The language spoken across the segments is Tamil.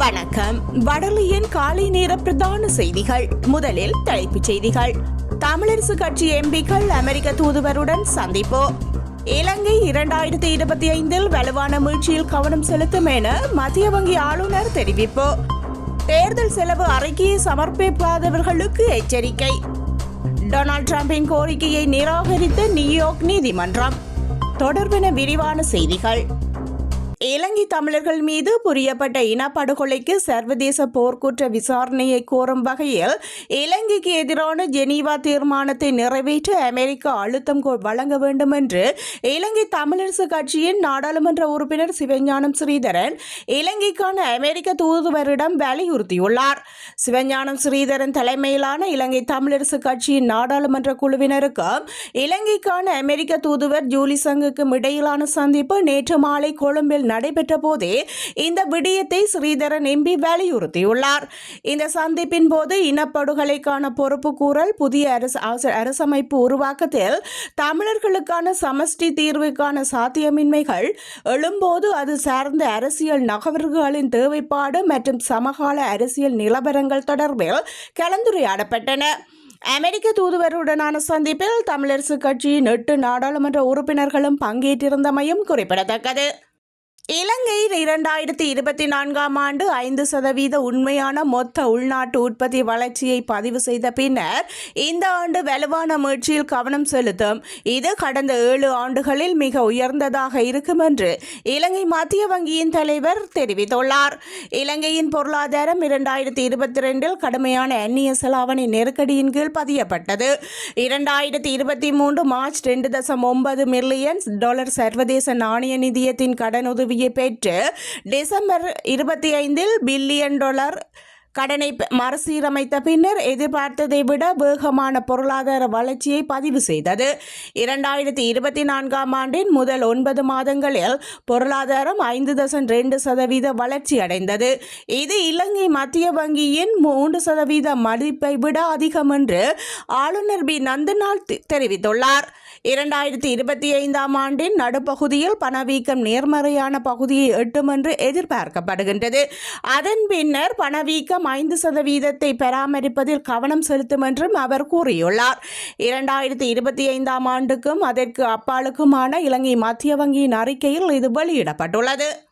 வணக்கம். வடலியின் காலை நேர பிரதான செய்திகள். முதலில் தலைப்புச் செய்திகள். தமிழரசு கட்சி எம்பிக்கள் அமெரிக்க தூதுவருடன் சந்திப்பு. இலங்கை இரண்டாயிரத்தி இருபத்தி ஐந்தில் வலுவான மீழ்ச்சியில் கவனம் செலுத்தும் என மத்திய வங்கி ஆளுநர் தெரிவிப்பு. தேர்தல் செலவு அறிக்கையை சமர்ப்பிக்காதவர்களுக்கு எச்சரிக்கை. டொனால்ட் டிரம்பின் கோரிக்கையை நிராகரித்த நியூயார்க் நீதிமன்றம். தொடர்பின விரிவான செய்திகள். இலங்கை தமிழர்கள் மீது புரியப்பட்ட இனப்படுகொலைக்கு சர்வதேச போர்க்குற்ற விசாரணையை கோரும் வகையில் இலங்கைக்கு எதிரான ஜெனீவா தீர்மானத்தை நிறைவேற்ற அமெரிக்கா அழுத்தம் வழங்க வேண்டும் என்று இலங்கை தமிழரசு கட்சியின் நாடாளுமன்ற உறுப்பினர் சிவஞானம் ஸ்ரீதரன் இலங்கைக்கான அமெரிக்க தூதுவரிடம் வலியுறுத்தியுள்ளார். சிவஞானம் ஸ்ரீதரன் தலைமையிலான இலங்கை தமிழரசு கட்சியின் நாடாளுமன்ற குழுவினருக்கும் இலங்கைக்கான அமெரிக்க தூதுவர் ஜூலி சங்குக்கும் இடையிலான சந்திப்பு நேற்று மாலை கொழும்பில் நடைபெற்ற போதே இந்த விடயத்தை ஸ்ரீதரன் எம்பி வலியுறுத்தியுள்ளார். இந்த சந்திப்பின் போது இனப்படுகொலைக்கான பொறுப்பு கூறல் புதிய அரசு அரச- அரசமைப்பு உருவாக்கத்தில் தமிழர்களுக்கான சமஷ்டி தீர்வுக்கான சாத்தியமின்மைகள் எழும்போது அது சார்ந்த அரசியல் நகர்வுகளின் தேவைப்பாடு மற்றும் சமகால அரசியல் நிலவரங்கள் தொடர்பில் கலந்துரையாடப்பட்டன. அமெரிக்க தூதுவருடனான சந்திப்பில் தமிழரசு கட்சியின் எட்டு நாடாளுமன்ற உறுப்பினர்களும் பங்கேற்றிருந்தமையும் குறிப்பிடத்தக்கது. இலங்கையில் இரண்டாயிரத்தி இருபத்தி நான்காம் ஆண்டு ஐந்து சதவீத உண்மையான மொத்த உள்நாட்டு உற்பத்தி வளர்ச்சியை பதிவு செய்த பின்னர் இந்த ஆண்டு வலுவான முயற்சியில் கவனம் செலுத்தும். இது கடந்த ஏழு ஆண்டுகளில் மிக உயர்ந்ததாக இருக்கும் என்று இலங்கை மத்திய வங்கியின் தலைவர் தெரிவித்துள்ளார். இலங்கையின் பொருளாதாரம் இரண்டாயிரத்தி இருபத்தி ரெண்டில் கடுமையான அந்நிய செலாவணி நெருக்கடியின் கீழ் பதியப்பட்டது. இரண்டாயிரத்தி இருபத்தி மூன்று மார்ச் ரெண்டு தசம் ஒன்பது மில்லியன் டாலர் சர்வதேச நாணய நிதியத்தின் கடனுதவி பெற்று டிசம்பர் இருபத்தி ஐந்தில் பில்லியன் டாலர் கடனை மறுசீரமைத்த பின்னர் எதிர்பார்த்ததை விட வேகமான பொருளாதார வளர்ச்சியை பதிவு செய்தது. இரண்டாயிரத்தி இருபத்தி நான்காம் ஆண்டின் முதல் ஒன்பது மாதங்களில் பொருளாதாரம் ஐந்து தசம் ரெண்டு சதவீத வளர்ச்சி அடைந்தது. இது இலங்கை மத்திய வங்கியின் மூன்று சதவீத மதிப்பை விட அதிகம் என்று ஆளுநர் பி. நந்தனால் தெ- தெரிவித்துள்ளார். இரண்டாயிரத்தி இருபத்தி ஐந்தாம் ஆண்டின் நடுப்பகுதியில் பணவீக்கம் நேர்மறையான பகுதியை எட்டும் என்று எதிர்பார்க்கப்படுகின்றது. அதன் பின்னர் பணவீக்கம் ஐந்து சதவீதத்தை பராமரிப்பதில் கவனம் செலுத்தும் என்றும் அவர் கூறியுள்ளார். இரண்டாயிரத்தி இருபத்தி ஐந்தாம் ஆண்டுக்கும் அதற்கு அப்பாலுக்குமான இலங்கை மத்திய வங்கியின் அறிக்கையில் இது வெளியிடப்பட்டுள்ளது.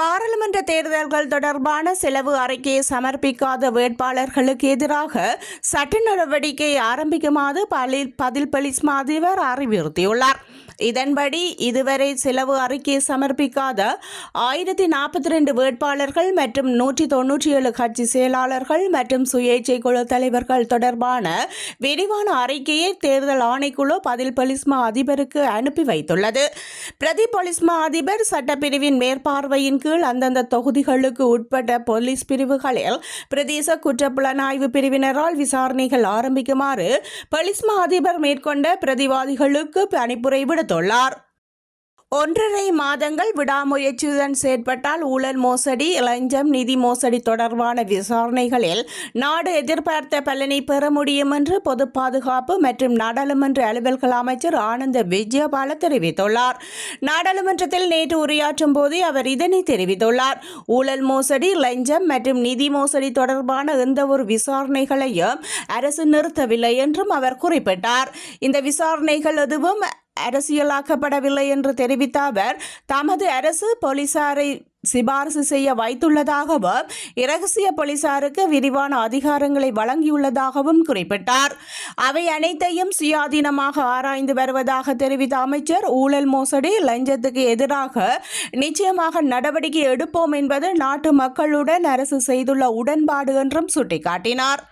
பாராளுமன்ற தேர்தல்கள் தொடர்பான செலவு அறிக்கையை சமர்ப்பிக்காத வேட்பாளர்களுக்கு எதிராக சட்ட நடவடிக்கை ஆரம்பிக்குமாறு பலி பதில் பலிஸ் அதிபர் அறிவுறுத்தியுள்ளார். இதன்படி இதுவரை செலவு அறிக்கையை சமர்ப்பிக்காத ஆயிரத்தி நாற்பத்தி ரெண்டு வேட்பாளர்கள் மற்றும் நூற்றி தொன்னூற்றி ஏழு கட்சி செயலாளர்கள் மற்றும் சுயேட்சை குழு தலைவர்கள் தொடர்பான விரிவான அறிக்கையை தேர்தல் ஆணைக்குழு பதில் பொலிஸ்மா அதிபருக்கு அனுப்பி வைத்துள்ளது. பிரதி பொலிஸ்மா அதிபர் சட்டப்பிரிவின் மேற்பார்வையின் கீழ் அந்தந்த தொகுதிகளுக்கு உட்பட்ட போலீஸ் பிரிவுகளில் பிரதேச குற்றப்புலனாய்வு பிரிவினரால் விசாரணைகள் ஆரம்பிக்குமாறு பலிஸ்மா அதிபர் மேற்கொண்ட பிரதிவாதிகளுக்கு பணிப்புரை விடுத்துள்ளார். ஒன்றரை மாதங்கள் விடாமுயற்சியுடன் செயற்பட்டால் ஊழல் மோசடி லஞ்சம் நிதி மோசடி தொடர்பான விசாரணைகளில் நாடு எதிர்பார்த்த பலனை பெற முடியும் என்று பொது பாதுகாப்பு மற்றும் நாடாளுமன்ற அலுவல்கள் அமைச்சர் ஆனந்த விஜயபால தெரிவித்துள்ளார். நாடாளுமன்றத்தில் நேற்று உரையாற்றும் போதே அவர் இதனை தெரிவித்துள்ளார். ஊழல் மோசடி லஞ்சம் மற்றும் நிதி மோசடி தொடர்பான எந்தவொரு விசாரணைகளையும் அரசு நிறுத்தவில்லை என்றும் அவர் குறிப்பிட்டார். இந்த விசாரணைகள் எதுவும் அரசியலாக்கப்படவில்லை என்று தெரிவித்த அவர் தமது அரசு போலீசாரை சிபாரசு செய்ய வைத்துள்ளதாகவும் இரகசிய போலீசாருக்கு விரிவான அதிகாரங்களை வழங்கியுள்ளதாகவும் குறிப்பிட்டார். அவை அனைத்தையும் சுயாதீனமாக ஆராய்ந்து வருவதாக தெரிவித்த அமைச்சர் ஊழல் மோசடி லஞ்சத்துக்கு எதிராக நிச்சயமாக நடவடிக்கை எடுப்போம் என்பது நாட்டு மக்களுடன் அரசு செய்துள்ள உடன்பாடு என்றும் சுட்டிக்காட்டினார்.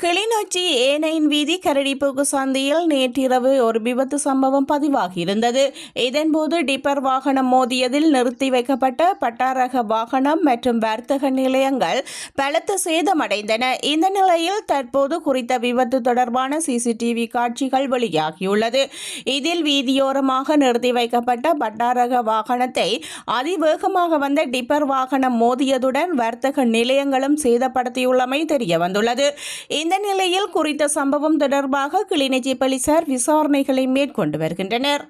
கிளிநொச்சி ஏனையின் வீதி கரடிப்போக்கு சந்தையில் நேற்றிரவு ஒரு விபத்து சம்பவம் பதிவாகியிருந்தது. இதன்போது டிப்பர் வாகனம் மோதியதில் நிறுத்தி வைக்கப்பட்ட பட்டாரக வாகனம் மற்றும் வர்த்தக நிலையங்கள் பலத்த சேதமடைந்தன. இந்த நிலையில் தற்போது குறித்த விபத்து தொடர்பான சிசிடிவி காட்சிகள் வெளியாகியுள்ளது. இதில் வீதியோரமாக நிறுத்தி வைக்கப்பட்ட பட்டாரக வாகனத்தை அதிவேகமாக வந்த டிப்பர் வாகனம் மோதியதுடன் வர்த்தக நிலையங்களும் சேதப்படுத்தியுள்ளமை தெரிய வந்துள்ளது இந்த நிலையில் குறித்த சம்பவம் தொடர்பாக கிளிநொச்சி போலீசார் விசாரணைகளை மேற்கொண்டு வருகின்றனர்.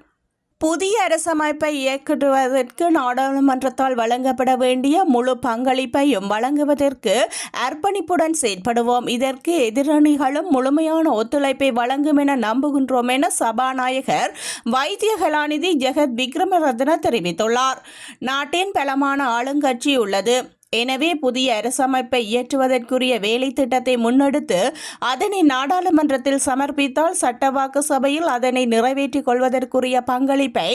புதிய அரசமைப்பை இயக்குவதற்கு நாடாளுமன்றத்தால் வழங்கப்பட வேண்டிய முழு பங்களிப்பையும் வழங்குவதற்கு அர்ப்பணிப்புடன் செயற்படுவோம். இதற்கு எதிரணிகளும் முழுமையான ஒத்துழைப்பை வழங்கும் என நம்புகின்றோம் என சபாநாயகர் வைத்திய கலாநிதி ஜெகத் விக்ரமரத்ன தெரிவித்துள்ளார். நாட்டின் பலமான ஆளுங்கட்சி உள்ளது. எனவே புதிய அரசமைப்பை இயற்றுவதற்குரிய வேலை திட்டத்தை முன்னெடுத்து அதனை நாடாளுமன்றத்தில் சமர்ப்பித்தால் சட்டவாக்கு சபையில் அதனை நிறைவேற்றிக் கொள்வதற்குரிய பங்களிப்பை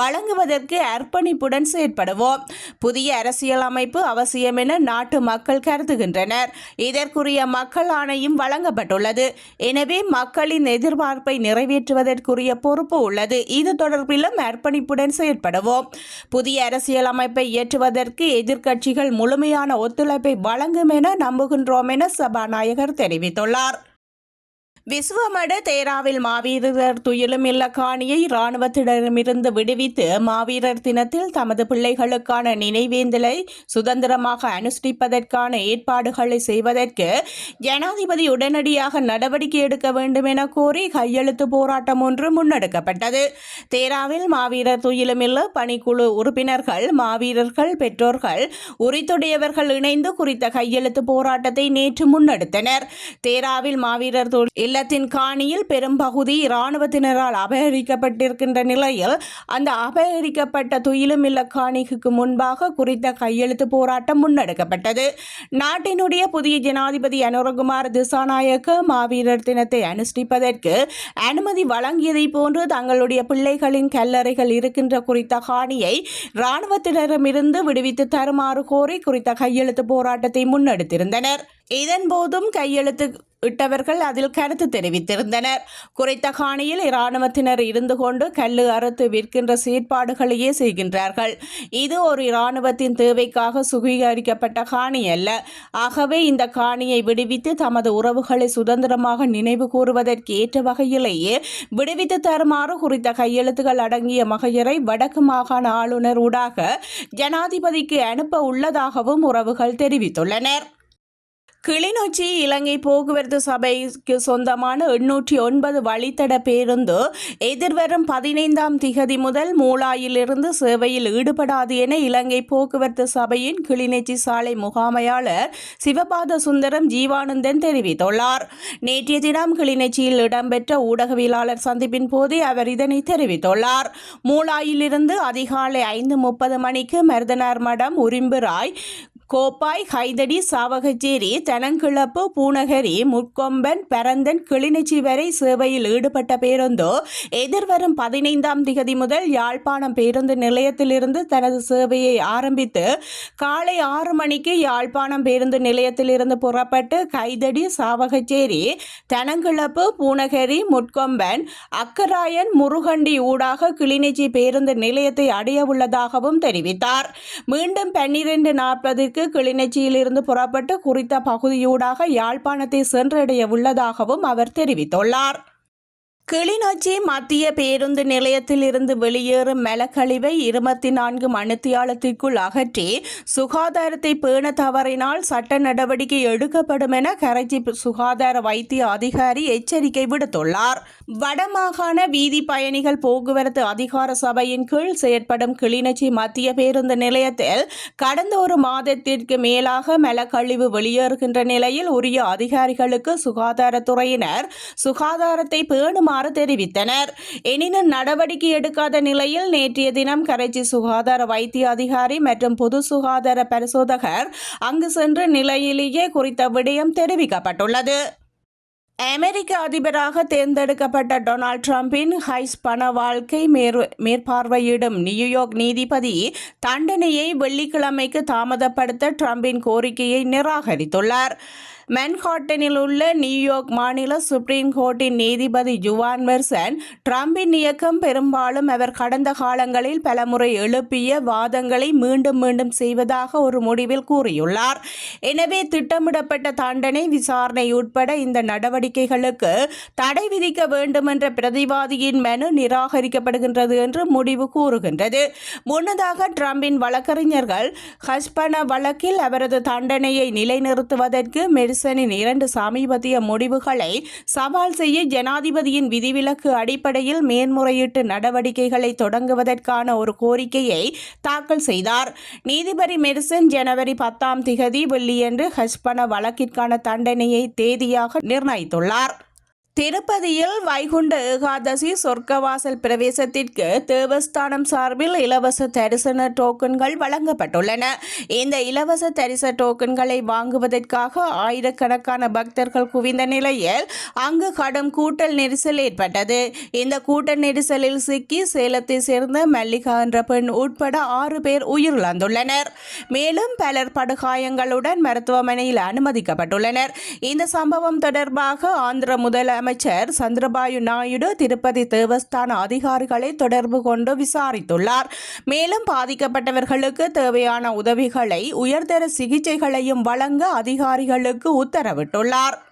வழங்குவதற்கு அர்ப்பணிப்புடன் செயற்படுவோம். புதிய அரசியல் அமைப்பு அவசியம் என நாட்டு மக்கள் கருதுகின்றனர். இதற்குரிய மக்கள் ஆணையம் வழங்கப்பட்டுள்ளது. எனவே மக்களின் எதிர்பார்ப்பை நிறைவேற்றுவதற்குரிய பொறுப்பு உள்ளது. இது தொடர்பிலும் அர்ப்பணிப்புடன் செயற்படுவோம். புதிய அரசியல் அமைப்பை இயற்றுவதற்கு எதிர்க்கட்சிகள் முழுமையான ஒத்துழைப்பை வழங்கும் என நம்புகின்றோம் என சபாநாயகர் தெரிவித்துள்ளார். விஸ்வமட தேராவில் மாவீரர் துயிலும் இல்ல காணியை இராணுவத்திடமிருந்து விடுவித்து மாவீரர் தினத்தில் தமது பிள்ளைகளுக்கான நினைவேந்தலை சுதந்திரமாக அனுஷ்டிப்பதற்கான ஏற்பாடுகளை செய்வதற்கு ஜனாதிபதி உடனடியாக நடவடிக்கை எடுக்க வேண்டும் என கோரி கையெழுத்து போராட்டம் ஒன்று முன்னெடுக்கப்பட்டது. தேராவில் மாவீரர் துயிலும் இல்ல பணிக்குழு உறுப்பினர்கள் மாவீரர்கள் பெற்றோர்கள் உரித்துடையவர்கள் இணைந்து குறித்த கையெழுத்து போராட்டத்தை நேற்று முன்னெடுத்தனர். தேராவில் மாவீரர் இல்ல இல்லத்தின் காணியில் பெரும்பகுதி இராணுவத்தினரால் அபகரிக்கப்பட்டிருக்கின்ற நிலையில் அந்த அபகரிக்கப்பட்ட துயிலும் இல்ல காணிக்கு முன்பாக குறித்த கையெழுத்து போராட்டம் முன்னெடுக்கப்பட்டது. நாட்டினுடைய புதிய ஜனாதிபதி அனுரகுமார் திசாநாயக்க மாவீரர் தினத்தை அனுஷ்டிப்பதற்கு அனுமதி வழங்கியதை போன்று தங்களுடைய பிள்ளைகளின் கல்லறைகள் இருக்கின்ற குறித்த காணியை இராணுவத்தினரிடமிருந்து விடுவித்து தருமாறு கோரி குறித்த கையெழுத்து போராட்டத்தை முன்னெடுத்திருந்தனர். இதன்போதும் கையெழுத்து இட்டவர்கள் அதில் கருத்து தெரிவித்திருந்தனர். குறைத்த காணியில் இராணுவத்தினர் இருந்து கொண்டு கல்லு அறுத்து விற்கின்ற செயற்பாடுகளையே செய்கின்றார்கள். இது ஒரு இராணுவத்தின் தேவைக்காக சுகீகரிக்கப்பட்ட காணி அல்ல. ஆகவே இந்த காணியை விடுவித்து தமது உறவுகளை சுதந்திரமாக நினைவு கூறுவதற்கு ஏற்ற வகையிலேயே விடுவித்து தருமாறு குறித்த கையெழுத்துகள் அடங்கிய மகையரை வடக்கு மாகாண ஆளுநர் ஊடாக ஜனாதிபதிக்கு அனுப்ப உள்ளதாகவும் உறவுகள் தெரிவித்துள்ளனர். கிளிநொச்சி இலங்கை போக்குவரத்து சபைக்கு சொந்தமான எண்ணூற்றி ஒன்பது வழித்தட பேருந்து எதிர்வரும் பதினைந்தாம் திகதி முதல் மூலாயிலிருந்து சேவையில் ஈடுபடாது என இலங்கை போக்குவரத்து சபையின் கிளிநொச்சி சாலை முகாமையாளர் சிவபாத சுந்தரம் ஜீவானந்தன் தெரிவித்துள்ளார். நேற்றைய தினம் கிளிநொச்சியில் இடம்பெற்ற ஊடகவியலாளர் சந்திப்பின் போதே அவர் இதனை தெரிவித்துள்ளார். மூலாயிலிருந்து அதிகாலை ஐந்து முப்பது மணிக்கு மருதனார் மடம் உரிம்புராய் கோப்பாய் ஹைதடி சாவகச்சேரி தனங்கிழப்பு பூனகரி முட்கொம்பன் பரந்தன் கிளிநொச்சி வரை சேவையில் ஈடுபட்ட பேருந்தோ எதிர்வரும் பதினைந்தாம் திகதி முதல் யாழ்ப்பாணம் பேருந்து நிலையத்திலிருந்து தனது சேவையை ஆரம்பித்து காலை ஆறு மணிக்கு யாழ்ப்பாணம் பேருந்து நிலையத்திலிருந்து புறப்பட்டு கைதடி சாவகச்சேரி தனங்கிழப்பு பூனகரி முட்கொம்பன் அக்கராயன் முருகண்டி ஊடாக கிளிநொச்சி பேருந்து நிலையத்தை அடைய உள்ளதாகவும் தெரிவித்தார். மீண்டும் பன்னிரண்டு நாற்பதுக்கு கிளிநொச்சியிலிருந்து புறப்பட்டு குறித்த பகுதியூடாக யாழ்ப்பாணத்தை சென்றடைய உள்ளதாகவும் அவர் தெரிவித்துள்ளார். கிளிநொச்சி மத்திய பேருந்து நிலையத்தில் இருந்து வெளியேறும் மலக்கழிவை இருபத்தி நான்கு மணித்தியாலத்திற்குள் அகற்றி சுகாதாரத்தை பேண தவறினால் சட்ட நடவடிக்கை எடுக்கப்படும் என கரைச்சி சுகாதார வைத்திய அதிகாரி எச்சரிக்கை விடுத்துள்ளார். வடமாகாண வீதி பயணிகள் போக்குவரத்து அதிகார சபையின் கீழ் செயற்படும் கிளிநொச்சி மத்திய பேருந்து நிலையத்தில் கடந்த ஒரு மாதத்திற்கு மேலாக மலக்கழிவு வெளியேறுகின்ற நிலையில் உரிய அதிகாரிகளுக்கு சுகாதாரத்துறையினர் சுகாதாரத்தை பேணுமா வருமாறு தெரிவித்தனர். எனினும் நடவடிக்கை எடுக்காத நிலையில் நேற்றைய தினம் கரைச்சி சுகாதார வைத்திய அதிகாரி மற்றும் பொது சுகாதார பரிசோதகர் அங்கு சென்ற நிலையிலேயே குறித்த விடயம் தெரிவிக்கப்பட்டுள்ளது. அமெரிக்க அதிபராக தேர்ந்தெடுக்கப்பட்ட டொனால்ட் ட்ரம்பின் ஹைஸ் பண வாழ்க்கை மேற் மேற்பார்வையிடும் நியூயார்க் நீதிபதி தண்டனையை வெள்ளிக்கிழமைக்கு தாமதப்படுத்த ட்ரம்பின் கோரிக்கையை நிராகரித்துள்ளார். மென்ஹாட்டனில் உள்ள நியூயார்க் மாநில சுப்ரீம் கோர்ட்டின் நீதிபதி ஜுவான் மெர்சன் ட்ரம்பின் இயக்கம் பெரும்பாலும் அவர் கடந்த காலங்களில் பலமுறை எழுப்பிய வாதங்களை மீண்டும் மீண்டும் செய்வதாக ஒரு முடிவில் கூறியுள்ளார். எனவே திட்டமிடப்பட்ட தண்டனை விசாரணை உட்பட இந்த நடவடிக்கைகளுக்கு தடை விதிக்க வேண்டும் என்ற பிரதிவாதியின் மனு நிராகரிக்கப்படுகின்றது என்று முடிவு கூறுகின்றது. முன்னதாக ட்ரம்பின் வழக்கறிஞர்கள் ஹஸ்பன வழக்கில் அவரது தண்டனையை நிலைநிறுத்துவதற்கு மெர்சன் கமிஷனின் இரண்டு சமீபத்திய முடிவுகளை சவால் செய்ய ஜனாதிபதியின் விதிவிலக்கு அடிப்படையில் மேன்முறையீட்டு நடவடிக்கைகளை தொடங்குவதற்கான ஒரு கோரிக்கையை தாக்கல் செய்தார். நீதிபதி மெடிசன் ஜனவரி பத்தாம் திகதி வெள்ளியன்று ஹஜ்பண வழக்கிற்கான தண்டனையை தேதியாக நிர்ணயித்துள்ளார். திருப்பதியில் வைகுண்ட ஏகாதசி சொர்க்கவாசல் பிரவேசத்திற்கு தேவஸ்தானம் சார்பில் இலவச தரிசன டோக்கன்கள் வழங்கப்பட்டுள்ளன. இந்த இலவச தரிசன டோக்கன்களை வாங்குவதற்காக ஆயிரக்கணக்கான பக்தர்கள் குவிந்த நிலையில் அங்கு கடும் கூட்டல் நெரிசல் ஏற்பட்டது. இந்த கூட்ட நெரிசலில் சிக்கி சேலத்தை சேர்ந்த மல்லிகா என்ற பெண் உட்பட ஆறு பேர் உயிரிழந்துள்ளனர். மேலும் பலர் படுகாயங்களுடன் மருத்துவமனையில் அனுமதிக்கப்பட்டுள்ளனர். இந்த சம்பவம் தொடர்பாக ஆந்திர முதலமைச்சர் சந்திரபாயு நாயுடு திருப்பதி தேவஸ்தான அதிகாரிகளை தொடர்பு கொண்டு விசாரித்துள்ளார். மேலும் பாதிக்கப்பட்டவர்களுக்கு தேவையான உதவிகளை உயர்தர சிகிச்சைகளையும் வழங்க அதிகாரிகளுக்கு உத்தரவிட்டுள்ளார்.